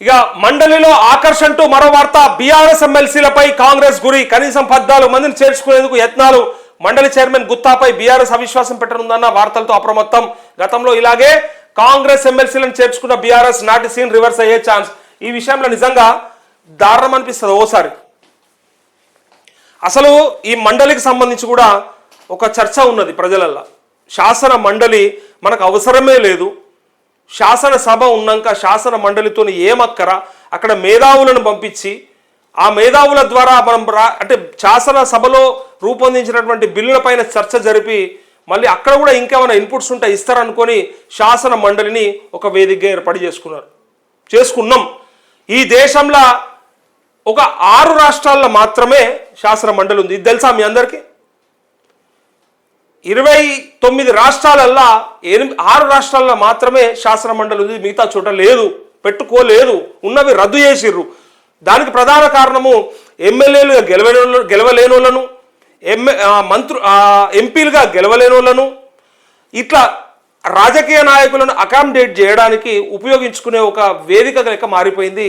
ఇక మండలిలో ఆకర్షంటూ మరో వార్త బీఆర్ఎస్ ఎమ్మెల్సీలపై కాంగ్రెస్ గురి కనీసం పద్నాలుగు మందిని చేర్చుకునేందుకు యత్నాలు మండలి చైర్మన్ గుత్తాపై బీఆర్ఎస్ అవిశ్వాసం పెట్టనుందన్న వార్తలతో అప్రమత్తం. గతంలో ఇలాగే కాంగ్రెస్ ఎమ్మెల్సీలను చేర్చుకున్న బీఆర్ఎస్ నాటి సీన్ రివర్స్ అయ్యే ఛాన్స్. ఈ విషయంలో నిజంగా దారుణం అనిపిస్తుంది ఓసారి. అసలు ఈ మండలికి సంబంధించి కూడా ఒక చర్చ ఉన్నది ప్రజలల్లో. శాసన మండలి మనకు అవసరమే లేదు. శాసనసభ ఉన్నాక శాసన మండలితో ఏమక్కర? అక్కడ మేధావులను పంపించి ఆ మేధావుల ద్వారా మనం రా- అంటే శాసనసభలో రూపొందించినటువంటి బిల్లులపైన చర్చ జరిపి మళ్ళీ అక్కడ కూడా ఇంకేమైనా ఇన్పుట్స్ ఉంటే ఇస్తారనుకొని శాసన మండలిని ఒక వేదికగా ఏర్పాటు చేసుకున్నారు. చేసుకున్నాం. ఈ దేశంలో ఒక ఆరు రాష్ట్రాల్లో మాత్రమే శాసన మండలి ఉంది. ఇది తెలుసా మీ అందరికీ? ఇరవై తొమ్మిది రాష్ట్రాలల్లా ఎనిమిది ఆరు రాష్ట్రాల్లో మాత్రమే శాసన మండలి ఉంది. మిగతా చోట లేదు పెట్టుకోలేదు ఉన్నవి రద్దు చేసిర్రు. దానికి ప్రధాన కారణము ఎమ్మెల్యేలుగా గెలవలేను గెలవలేని వాళ్ళను మంత్రు ఎంపీలుగా గెలవలేని వాళ్ళను ఇట్లా రాజకీయ నాయకులను అకామిడేట్ చేయడానికి ఉపయోగించుకునే ఒక వేదిక లెక్క మారిపోయింది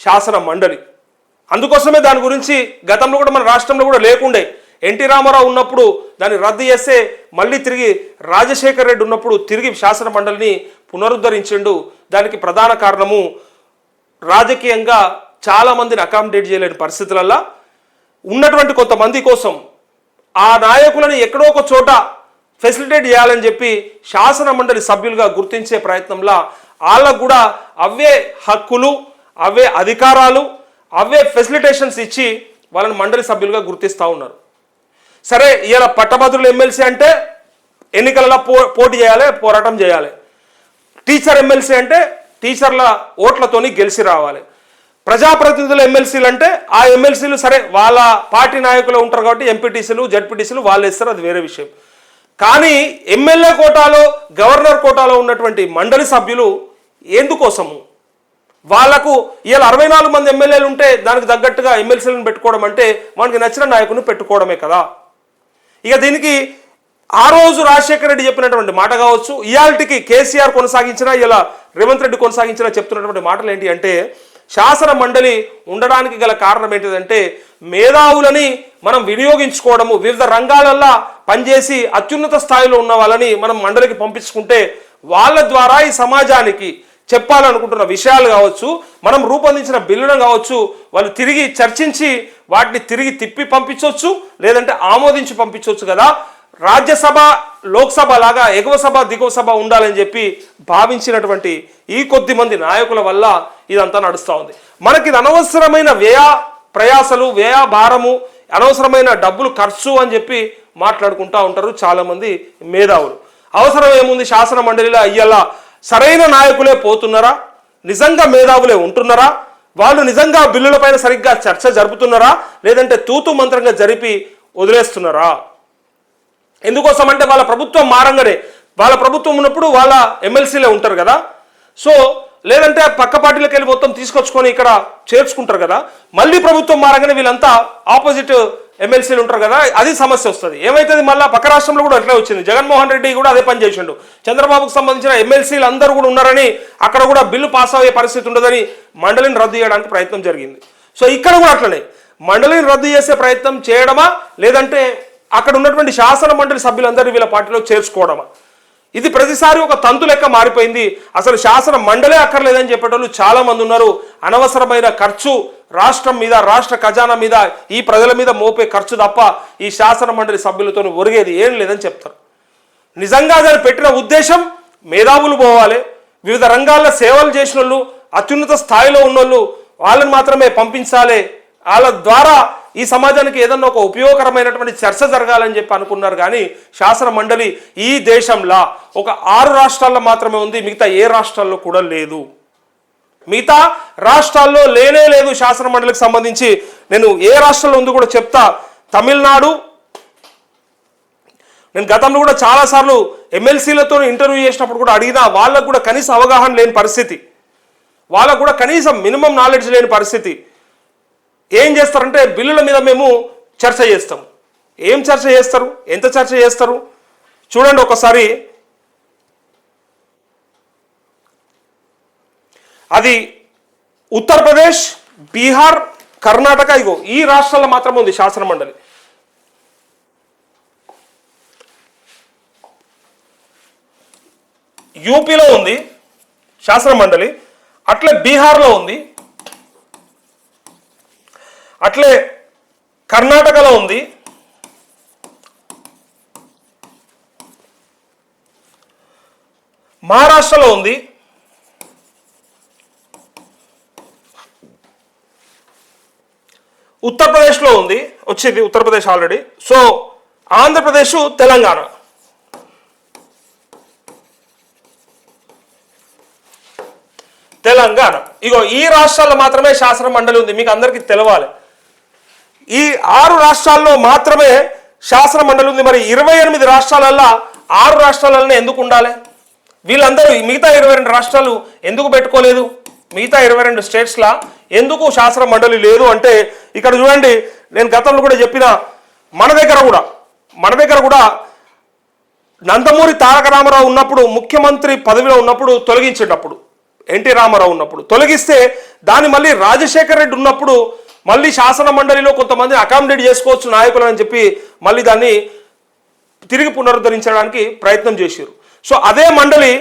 శాసన మండలి అందుకోసమే దాని గురించి గతంలో కూడా మన రాష్ట్రంలో కూడా లేకుండే ఎన్టీ రామారావు ఉన్నప్పుడు దాన్ని రద్దు చేస్తే మళ్ళీ తిరిగి రాజశేఖర్ రెడ్డి ఉన్నప్పుడు తిరిగి శాసన మండలిని పునరుద్ధరించిండు. దానికి ప్రధాన కారణము రాజకీయంగా చాలామందిని అకామిడేట్ చేయలేని పరిస్థితులల్లో ఉన్నటువంటి కొంతమంది కోసం ఆ నాయకులను ఎక్కడో ఒక చోట ఫెసిలిటేట్ చేయాలని చెప్పి శాసన మండలి సభ్యులుగా గుర్తించే ప్రయత్నంలో వాళ్ళకు కూడా అవే హక్కులు అవే అధికారాలు అవే ఫెసిలిటేషన్స్ ఇచ్చి వాళ్ళని మండలి సభ్యులుగా గుర్తిస్తూ ఉన్నారు. సరే ఇలా పట్టభద్రులు ఎమ్మెల్సీ అంటే ఎన్నికలలో పో పోటీ చేయాలి పోరాటం చేయాలి. టీచర్ ఎమ్మెల్సీ అంటే టీచర్ల ఓట్లతోని గెలిచి రావాలి. ప్రజాప్రతినిధుల ఎమ్మెల్సీలు అంటే ఆ ఎమ్మెల్సీలు సరే వాళ్ళ పార్టీ నాయకులు ఉంటారు కాబట్టి ఎంపీటీసీలు జడ్పీటీసీలు వాళ్ళు ఇస్తారు అది వేరే విషయం. కానీ ఎమ్మెల్యే కోటాలో గవర్నర్ కోటాలో ఉన్నటువంటి మండలి సభ్యులు ఎందుకోసము? వాళ్ళకు ఇవాళ అరవై నాలుగు మంది ఎమ్మెల్యేలు ఉంటే దానికి తగ్గట్టుగా ఎమ్మెల్సీలను పెట్టుకోవడం అంటే మనకి నచ్చిన నాయకుని పెట్టుకోవడమే కదా. ఇక దీనికి ఆ రోజు రాజశేఖర రెడ్డి చెప్పినటువంటి మాట కావచ్చు ఇయాల్టికి కేసీఆర్ కొనసాగించిన ఇలా రేవంత్ రెడ్డి కొనసాగించిన చెప్తున్నటువంటి మాటలు ఏంటి అంటే శాసన మండలి ఉండడానికి గల కారణం ఏంటిదంటే మేధావులని మనం వినియోగించుకోవడము వివిధ రంగాలల్లో పనిచేసి అత్యున్నత స్థాయిలో ఉన్న వాళ్ళని మనం మండలికి పంపించుకుంటే వాళ్ళ ద్వారా ఈ సమాజానికి చెప్పాలనుకుంటున్న విషయాలు కావచ్చు మనం రూపొందించిన బిల్లులను కావచ్చు వాళ్ళు తిరిగి చర్చించి వాటిని తిరిగి తిప్పి పంపించవచ్చు లేదంటే ఆమోదించి పంపించవచ్చు కదా. రాజ్యసభ లోక్సభ లాగా ఎగువ సభ దిగువ సభ ఉండాలని చెప్పి భావించినటువంటి ఈ కొద్ది మంది నాయకుల వల్ల ఇదంతా నడుస్తూ ఉంది. మనకి ఇది అనవసరమైన వ్యయ ప్రయాసలు వ్యయ భారము అనవసరమైన డబ్బులు ఖర్చు అని చెప్పి మాట్లాడుకుంటూ ఉంటారు చాలామంది మేధావులు. అవసరం ఏముంది? శాసన మండలిలో అయ్యేలా సరైన నాయకులే పోతున్నారా? నిజంగా మేధావులే ఉంటున్నారా? వాళ్ళు నిజంగా బిల్లులపైన సరిగ్గా చర్చ జరుపుతున్నారా? లేదంటే తూతు మంత్రంగా జరిపి వదిలేస్తున్నారా? ఎందుకోసం అంటే వాళ్ళ ప్రభుత్వం మారంగానే వాళ్ళ ప్రభుత్వం ఉన్నప్పుడు వాళ్ళ ఎమ్మెల్సీలే ఉంటారు కదా. సో లేదంటే పక్క పార్టీలకు వెళ్ళి మొత్తం తీసుకొచ్చుకొని ఇక్కడ చేర్చుకుంటారు కదా. మళ్ళీ ప్రభుత్వం మారంగానే వీళ్ళంతా ఆపోజిట్ ఎమ్మెల్సీలు ఉంటారు కదా అది సమస్య వస్తుంది. ఏమైతుంది మళ్ళీ? పక్క రాష్ట్రంలో కూడా అట్లే వచ్చింది. జగన్మోహన్ రెడ్డి కూడా అదే పని చేసిండు. చంద్రబాబుకు సంబంధించిన ఎమ్మెల్సీలు అందరూ కూడా ఉన్నారని అక్కడ కూడా బిల్లు పాస్ అయ్యే పరిస్థితి ఉండదని మండలిని రద్దు చేయడానికి ప్రయత్నం జరిగింది. సో ఇక్కడ కూడా అట్లనే. మండలిని రద్దు చేసే ప్రయత్నం చేయడమా? లేదంటే అక్కడ ఉన్నటువంటి శాసన మండలి సభ్యులందరినీ వీళ్ళ పార్టీలో చేర్చుకోవడమా? ఇది ప్రతిసారి ఒక తంతు లెక్క మారిపోయింది. అసలు శాసన మండలే అక్కర్లేదని చెప్పేటోళ్ళు చాలామంది ఉన్నారు. అనవసరమైన ఖర్చు రాష్ట్రం మీద రాష్ట్ర ఖజానా మీద ఈ ప్రజల మీద మోపే ఖర్చు తప్ప ఈ శాసన మండలి సభ్యులతో ఒరిగేది ఏం లేదని చెప్తారు. నిజంగా దాన్ని పెట్టిన ఉద్దేశం మేధావులు పోవాలి వివిధ రంగాల్లో సేవలు చేసిన వాళ్ళు అత్యున్నత స్థాయిలో ఉన్నోళ్ళు వాళ్ళని మాత్రమే పంపించాలి. వాళ్ళ ద్వారా ఈ సమాజానికి ఏదన్నా ఒక ఉపయోగకరమైనటువంటి చర్చ జరగాలని చెప్పి అనుకున్నారు కానీ శాసన మండలి ఈ దేశంలో ఒక ఆరు రాష్ట్రాల్లో మాత్రమే ఉంది మిగతా ఏ రాష్ట్రాల్లో కూడా లేదు. మిగతా రాష్ట్రాల్లో లేనే లేదు శాసన మండలికి సంబంధించి. నేను ఏ రాష్ట్రంలో ఉందో కూడా చెప్తా. తమిళనాడు. నేను గతంలో కూడా చాలాసార్లు ఎమ్మెల్సీలతో ఇంటర్వ్యూ చేసినప్పుడు కూడా అడిగినా వాళ్ళకు కూడా కనీస అవగాహన లేని పరిస్థితి. వాళ్ళకు కూడా కనీసం మినిమం నాలెడ్జ్ లేని పరిస్థితి. ఏం చేస్తారంటే బిల్లుల మీద మేము చర్చ చేస్తాం. ఏం చర్చ చేస్తారు? ఎంత చర్చ చేస్తారు? చూడండి ఒకసారి. అది ఉత్తరప్రదేశ్ బీహార్ కర్ణాటక ఇగో ఈ రాష్ట్రాల్లో మాత్రమే ఉంది శాసన మండలి. యూపీలో ఉంది శాసన మండలి అట్లే బీహార్లో ఉంది అట్లే కర్ణాటకలో ఉంది మహారాష్ట్రలో ఉంది ఉత్తరప్రదేశ్లో ఉంది వచ్చింది ఉత్తరప్రదేశ్ ఆల్రెడీ సో ఆంధ్రప్రదేశ్ తెలంగాణ. తెలంగాణ. ఇగో ఈ రాష్ట్రాల్లో మాత్రమే శాసన మండలి ఉంది మీకు అందరికీ తెలవాలి. ఈ ఆరు రాష్ట్రాల్లో మాత్రమే శాసన మండలి ఉంది మరి ఇరవై ఎనిమిది రాష్ట్రాలల్లో ఆరు రాష్ట్రాలనే ఎందుకు ఉండాలి? వీళ్ళందరూ మిగతా ఇరవై రెండు రాష్ట్రాలు ఎందుకు పెట్టుకోలేదు? మిగతా ఇరవై రెండు స్టేట్స్లా ఎందుకు శాసన మండలి లేదు అంటే ఇక్కడ చూడండి నేను గతంలో కూడా చెప్పిన మన దగ్గర కూడా మన దగ్గర కూడా నందమూరి తారక రామారావు ఉన్నప్పుడు ముఖ్యమంత్రి పదవిలో ఉన్నప్పుడు తొలగించేటప్పుడు ఎన్టీ రామారావు ఉన్నప్పుడు. తొలగిస్తే దాన్ని మళ్ళీ రాజశేఖర్ రెడ్డి ఉన్నప్పుడు మళ్ళీ శాసన మండలిలో కొంతమంది అకామిడేట్ చేసుకోవచ్చు నాయకులు అని చెప్పి మళ్ళీ దాన్ని తిరిగి పునరుద్ధరించడానికి ప్రయత్నం చేశారు సో అదే మండలి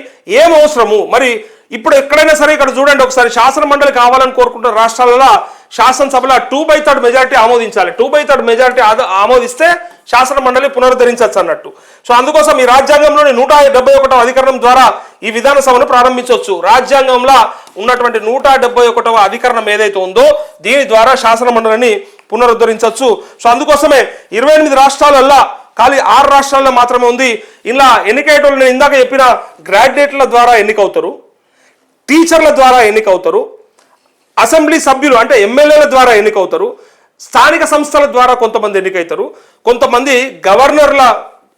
ఏం అవసరము? మరి ఇప్పుడు ఎక్కడైనా సరే ఇక్కడ చూడండి ఒకసారి శాసన మండలి కావాలని కోరుకుంటున్న రాష్ట్రాలలో శాసనసభలో టూ బై థర్డ్ మెజారిటీ ఆమోదించాలి. టూ బై థర్డ్ మెజారిటీ ఆమోదిస్తే శాసన మండలి పునరుద్ధరించవచ్చు అన్నట్టు. సో అందుకోసం ఈ రాజ్యాంగంలోని నూట డెబ్బై ఒకటవ అధికరణం ద్వారా ఈ విధాన సభను ప్రారంభించవచ్చు. రాజ్యాంగంలో ఉన్నటువంటి నూట డెబ్బై ఒకటవ అధికరణం ఏదైతే ఉందో దీని ద్వారా శాసన మండలిని పునరుద్ధరించవచ్చు. సో అందుకోసమే ఇరవై ఎనిమిది రాష్ట్రాలల్లో ఖాళీ ఆరు రాష్ట్రాల్లో మాత్రమే ఉంది. ఇలా ఎన్నికయ్యేటోళ్ళు నేను ఇందాక చెప్పిన గ్రాడ్యుయేట్ల ద్వారా ఎన్నికవుతారు టీచర్ల ద్వారా ఎన్నికవుతారు అసెంబ్లీ సభ్యులు అంటే ఎమ్మెల్యేల ద్వారా ఎన్నికవుతారు స్థానిక సంస్థల ద్వారా కొంతమంది ఎన్నికవుతారు కొంతమంది గవర్నర్ల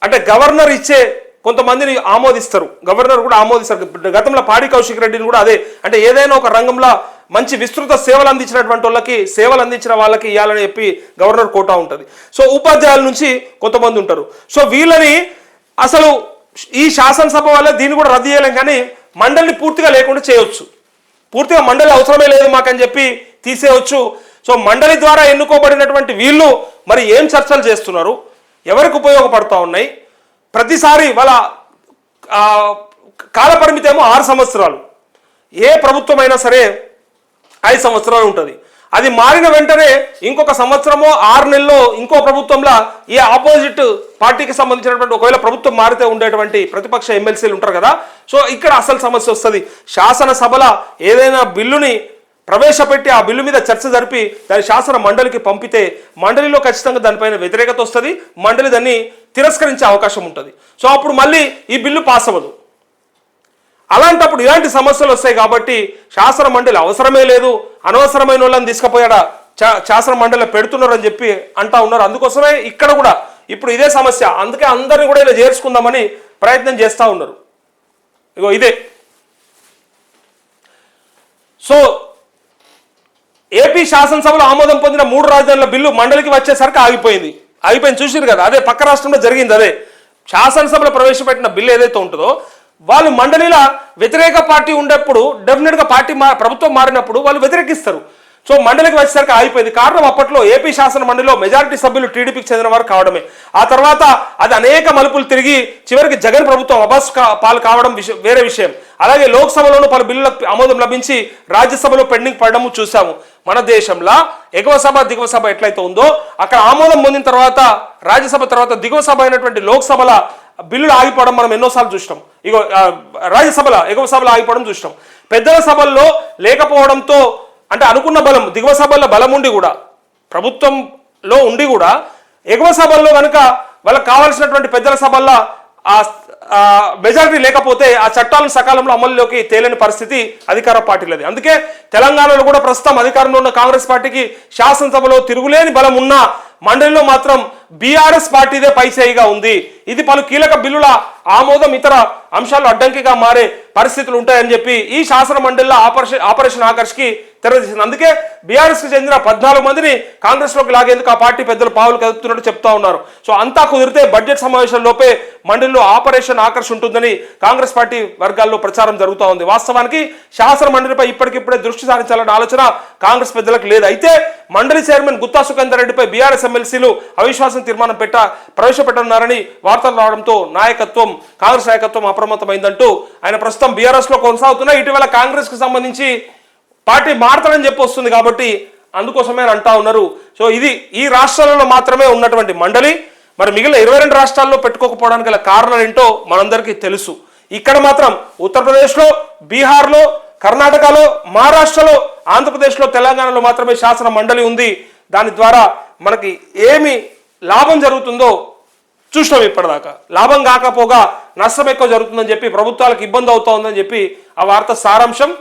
అంటే గవర్నర్ ఇచ్చే కొంతమందిని ఆమోదిస్తారు. గవర్నర్ కూడా ఆమోదిస్తారు. గతంలో పాడి కౌశిక్ రెడ్డిని కూడా అదే అంటే ఏదైనా ఒక రంగంలో మంచి విస్తృత సేవలు అందించినటువంటి వాళ్ళకి సేవలు అందించిన వాళ్ళకి ఇవ్వాలని చెప్పి గవర్నర్ కోటా ఉంటుంది. సో ఉపాధ్యాయుల నుంచి కొంతమంది ఉంటారు. సో వీళ్ళని అసలు ఈ శాసనసభ వల్ల దీన్ని కూడా రద్దు చేయలేం కానీ మండలిని పూర్తిగా లేకుండా చేయొచ్చు. పూర్తిగా మండలి అవసరమే లేదు మాకని చెప్పి తీసేయవచ్చు సో మండలి ద్వారా ఎన్నుకోబడినటువంటి వీళ్ళు మరి ఏం చర్చలు చేస్తున్నారు? ఎవరికి ఉపయోగపడతా ఉన్నాయి? ప్రతిసారి వాళ్ళ కాలపరిమితి ఏమో ఆరు సంవత్సరాలు. ఏ ప్రభుత్వమైనా సరే ఐదు సంవత్సరాలు ఉంటుంది. అది మారిన వెంటనే ఇంకొక సంవత్సరమో ఆరు నెలలో ఇంకో ప్రభుత్వంలో ఈ ఆపోజిట్ పార్టీకి సంబంధించినటువంటి ఒకవేళ ప్రభుత్వం మారితే ఉండేటువంటి ప్రతిపక్ష ఎమ్మెల్సీలు ఉంటారు కదా. సో ఇక్కడ అసలు సమస్య వస్తుంది. శాసనసభల ఏదైనా బిల్లుని ప్రవేశపెట్టి ఆ బిల్లు మీద చర్చ జరిపి దాని శాసన మండలికి పంపితే మండలిలో ఖచ్చితంగా దానిపైన వ్యతిరేకత వస్తుంది. మండలి దాన్ని తిరస్కరించే అవకాశం ఉంటుంది. సో అప్పుడు మళ్ళీ ఈ బిల్లు పాస్ అవ్వదు. అలాంటప్పుడు ఇలాంటి సమస్యలు వస్తాయి కాబట్టి శాసన మండలి అవసరమే లేదు అనవసరమైన వాళ్ళని తీసుకుపోయాడా చా- శాసన మండలి పెడుతున్నారు అని చెప్పి అంటా ఉన్నారు. అందుకోసమే ఇక్కడ కూడా ఇప్పుడు ఇదే సమస్య. అందుకే అందరిని కూడా ఇలా చేర్చుకుందామని ప్రయత్నం చేస్తూ ఉన్నారు. ఇగో ఇదే. సో ఏపీ శాసనసభలో ఆమోదం పొందిన మూడు రాజధానుల బిల్లు మండలికి వచ్చేసరికి ఆగిపోయింది. ఆగిపోయింది. చూసారు కదా అదే పక్క రాష్ట్రంలో జరిగింది అదే. శాసనసభలో ప్రవేశపెట్టిన బిల్లు ఏదైతే ఉంటుందో వాళ్ళు మండలిలో వ్యతిరేక పార్టీ ఉండేప్పుడు డెఫినెట్గా పార్టీ మా ప్రభుత్వం మారినప్పుడు వాళ్ళు వ్యతిరేకిస్తారు. సో మండలికి వచ్చేసరికి ఆగిపోయింది. కారణం అప్పట్లో ఏపీ శాసన మండలిలో మెజారిటీ సభ్యులు టీడీపీకి చెందిన వారు కావడమే. ఆ తర్వాత అది అనేక మలుపులు తిరిగి చివరికి జగన్ ప్రభుత్వం అబాస్ పాలు కావడం విషయం వేరే విషయం. అలాగే లోక్సభలోనూ పలు బిల్లులకు ఆమోదం లభించి రాజ్యసభలో పెండింగ్ పడడము చూసాము మన దేశంలో ఎగువ సభ దిగువ సభ ఎట్లయితే ఉందో అక్కడ ఆమోదం పొందిన తర్వాత రాజ్యసభ తర్వాత దిగువ సభ అయినటువంటి లోక్సభల బిల్లులు ఆగిపోవడం మనం ఎన్నోసార్లు చూసినాం. ఇగో ఆ, రాజ్యసభలో ఎగువ సభలో ఆగిపోవడం చూసినాం. పెద్దల సభల్లో లేకపోవడంతో అంటే అనుకున్న బలం దిగువ సభల్లో బలం ఉండి కూడా ప్రభుత్వంలో ఉండి కూడా ఎగువ సభల్లో కనుక వాళ్ళకి కావాల్సినటువంటి పెద్దల సభల్లో ఆ మెజారిటీ లేకపోతే ఆ చట్టాలను సకాలంలో అమలులోకి తేలేని పరిస్థితి అధికార పార్టీలది. అందుకే తెలంగాణలో కూడా ప్రస్తుతం అధికారంలో ఉన్న కాంగ్రెస్ పార్టీకి శాసనసభలో తిరుగులేని బలం ఉన్న మండలిలో మాత్రం బీఆర్ఎస్ పార్టీదే పైచేయిగా ఉంది. ఇది పలు కీలక బిల్లుల ఆమోదం ఇతర అంశాలు అడ్డంకిగా మారే పరిస్థితులు ఉంటాయని చెప్పి ఈ శాసన మండలిలో ఆపరేషన్ ఆపరేషన్ ఆకర్ష్కి తెరదీసింది అందుకే బీఆర్ఎస్కి చెందిన పద్నాలుగు మందిని కాంగ్రెస్లోకి లాగేందుకు ఆ పార్టీ పెద్దలు పావులు కదుపుతున్నట్టు చెప్తా ఉన్నారు. సో అంతా కుదిరితే బడ్జెట్ సమావేశంలోపే మండలిలో ఆపరేషన్ ఆకర్ష్ ఉంటుందని కాంగ్రెస్ పార్టీ వర్గాల్లో ప్రచారం జరుగుతూ ఉంది. వాస్తవానికి శాసన మండలిపై ఇప్పటికిప్పుడే దృష్టి సారించాలన్న ఆలోచన కాంగ్రెస్ పెద్దలకు లేదు. అయితే మండలి చైర్మన్ గుత్తా సుఖేందర్ రెడ్డిపై బీఆర్ఎస్ ఎమ్మెల్సీలు అవిశ్వాసం తీర్మానం పెట్ట ప్రవేశపెట్టనున్నారని వార్తలు రావడంతో నాయకత్వం కాంగ్రెస్ నాయకత్వం అప్రమత్తమైందంటూ ఆయన ప్రస్తుతం బీఆర్ఎస్లో కొనసాగుతున్నా ఇటీవల కాంగ్రెస్కి సంబంధించి పార్టీ మారతారని చెప్పి వస్తుంది కాబట్టి అందుకోసమే అని అంటా ఉన్నారు. సో ఇది ఈ రాష్ట్రాలలో మాత్రమే ఉన్నటువంటి మండలి. మరి మిగిలిన ఇరవై రెండు రాష్ట్రాల్లో పెట్టుకోకపోవడానికి గల కారణాలు ఏంటో మనందరికీ తెలుసు. ఇక్కడ మాత్రం ఉత్తరప్రదేశ్లో బీహార్లో కర్ణాటకలో మహారాష్ట్రలో ఆంధ్రప్రదేశ్లో తెలంగాణలో మాత్రమే శాసన మండలి ఉంది. దాని ద్వారా మనకి ఏమి లాభం జరుగుతుందో చూసినాం ఇప్పటిదాకా. లాభం కాకపోగా నష్టం ఎక్కువ జరుగుతుందని చెప్పి ప్రభుత్వాలకు ఇబ్బంది అవుతోందని చెప్పి ఆ వార్త సారాంశం.